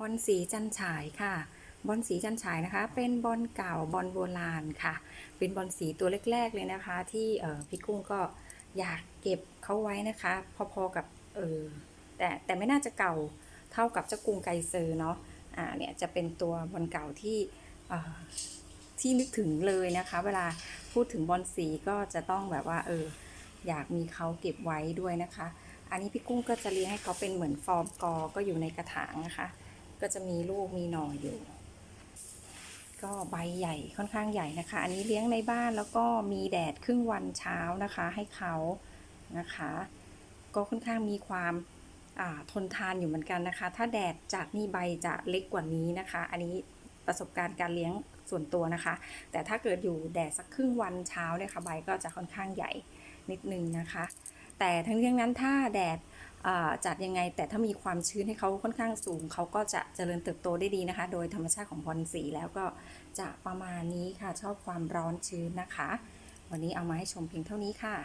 บอลสีจันฉายค่ะ บอลสีจันฉายนะคะ เป็นบอลเก่าบอลโบราณค่ะ เป็นบอลสีตัวแรก ๆ เลยนะคะ ที่เออพี่กุ้งก็อยากเก็บเขาไว้นะคะ พอๆกับเออแต่แต่ไม่น่าจะเก่าเท่ากับเจ้ากรุงไกเซอร์เนาะอ่าเนี่ยจะเป็นตัวบอลเก่าที่เอ่อที่นึกถึงเลยนะคะ เวลาพูดถึงบอลสีก็จะต้องแบบว่าเอออยากมีเขาเก็บไว้ด้วยนะคะ อันนี้พี่กุ้งก็จะเลี้ยงให้เขาเป็นเหมือนฟอร์มกอก็อยู่ในกระถางนะคะ ก็จะมีลูกมีหน่ออยู่ ก็ใบใหญ่ค่อนข้างใหญ่นะคะ อันนี้เลี้ยงในบ้านแล้วก็มีแดดครึ่งวันเช้านะคะ ให้เขานะคะ ก็ค่อนข้างมีความทนทานอยู่เหมือนกันนะคะ ถ้าแดดจัดนี่ใบจะเล็กกว่านี้นะคะ อันนี้ประสบการณ์การเลี้ยงส่วนตัวนะคะ แต่ถ้าเกิดอยู่แดดสักครึ่งวันเช้าเนี่ยค่ะใบก็จะค่อนข้างใหญ่นิดนึงนะคะ แต่ทั้งนี้ทั้งนั้นถ้าแดด จัดยังไง แต่ถ้ามีความชื้นให้เขาค่อนข้างสูง เขาก็จะเจริญเติบโตได้ดีนะคะ โดยธรรมชาติของบอลสีแล้วก็จะประมาณนี้ค่ะ ชอบความร้อนชื้นนะคะ วันนี้เอามาให้ชมเพียงเท่านี้ค่ะ